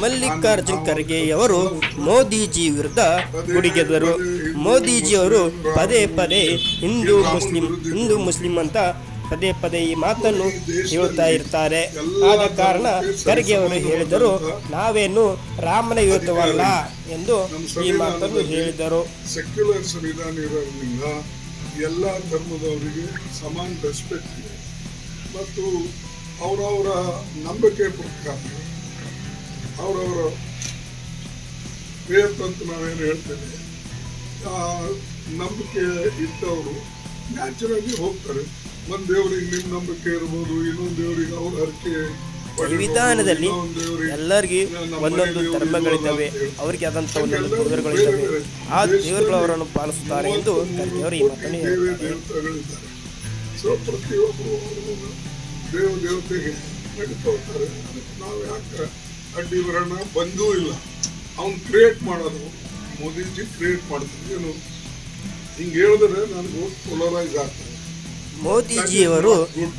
ಮಲ್ಲಿಕಾರ್ಜುನ್ ಖರ್ಗೆಯವರು ಮೋದಿಜಿ ವಿರುದ್ಧ ಗುಡಿಗೆದರು ಮೋದಿಜಿಯವರು ಪದೇ ಪದೇ ಹಿಂದೂ ಮುಸ್ಲಿಂ ಹಿಂದೂ ಮುಸ್ಲಿಂ ಅಂತ ಪದೇ ಪದೇ ಈ ಮಾತನ್ನು ಹೇಳ್ತಾ ಇರ್ತಾರೆ. ಆದ ಕಾರಣ ಖರ್ಗೆ ಅವರು ಹೇಳಿದರು, ನಾವೇನು ರಾಮನ ವಿರುದ್ಧವಲ್ಲ ಎಂದು ಈ ಮಾತನ್ನು ಹೇಳಿದರು. ಸೆಕ್ಯುಲರ್ ಸಂವಿಧಾನ ಇರೋದ್ರಿಂದ ಎಲ್ಲ ಧರ್ಮದವರಿಗೆ ಸಮಾನ ರೆಸ್ಪೆಕ್ಟ್ ಇದೆ. ಮತ್ತು ಅವರವರ ನಂಬಿಕೆ ಪ್ರಕಾರ ಅವರವರ ಫೇತ್ ಅಂತ ನಾವೇನು ಹೇಳ್ತೇವೆ ಆ ನಂಬಿಕೆ ಇದ್ದವರು ನ್ಯಾಚುರಲಿ ಹೋಗ್ತಾರೆ. ಒಂದು ದೇವರಿಗೆ ನಿಮ್ಮ ನಂಬಿಕೆ ಇರ್ಬೋದು ಇನ್ನೊಂದು ದೇವರಿಗೆ ಅವ್ರ ಹರಕೆ ಸಂವಿಧಾನದಲ್ಲಿ ಎಲ್ಲರಿಗೂ ಒಂದೊಂದು ಧರ್ಮಗಳಿದ್ದಾವೆ ಅವರಿಗೆ ಆದಂಥ ಒಂದೊಂದು ದೇವರುಗಳಿದ್ದಾವೆ ಆ ದೇವರುಗಳು ಅವರನ್ನು ಪಾಲಿಸುತ್ತಾರೆ ಎಂದು ಅವರು ಈ ಮಾತನ್ನು ಹೇಳಿದ್ದಾರೆ ಸೊ ಪ್ರತಿಯೊಬ್ಬರು ದೇವ ದೇವತೆಗೆ ನಡೀತಾ ನಾವು ಯಾಕೆ ಅಡ್ಡಿ ಬರೋಣ ಬಂದೂ ಇಲ್ಲ. ಅವ್ನು ಕ್ರಿಯೇಟ್ ಮಾಡೋದು ಮೋದಿಜಿ ಕ್ರಿಯೇಟ್ ಮಾಡ್ತಾರೆ ಏನು? ಹಿಂಗೆ ಹೇಳಿದ್ರೆ ನನಗೂ ಪೊಲರೈಸ್ ಆಗ್ತದೆ. ಮೋದಿಜಿಯವರು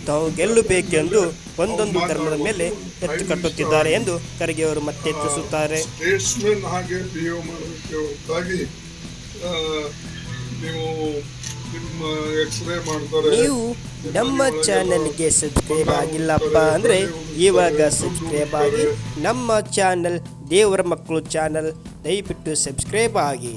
ತಾವು ಗೆಲ್ಲಬೇಕೆಂದು ಒಂದೊಂದು ಧರ್ಮದ ಮೇಲೆ ಹೆಚ್ಚು ಕಟ್ಟುತ್ತಿದ್ದಾರೆ ಎಂದು ಖರ್ಗೆ ಅವರು ಮತ್ತೆ ಹೆಚ್ಚಿಸುತ್ತಾರೆ ಸ್ಟೇಟ್ಸ್ಮನ್ ಹಾಗೆ ಬಿಹೇವ್ ಮಾಡಬೇಕು ಹೊರತಾಗಿ ಆ, ನೀವು ಎಕ್ಸ್ರೇ ಮಾಡ್ತಾರೆ. ನೀವು ನಮ್ಮ ಚಾನಲ್ಗೆ ಸಬ್ಸ್ಕ್ರೈಬ್ ಆಗಿಲ್ಲಪ್ಪ ಅಂದರೆ ಇವಾಗ ಸಬ್ಸ್ಕ್ರೈಬ್ ಆಗಿ ನಮ್ಮ ಚಾನಲ್ ದೇವರ ಮಕ್ಕಳು ಚಾನಲ್ ದಯವಿಟ್ಟು ಸಬ್ಸ್ಕ್ರೈಬ್ ಆಗಿ.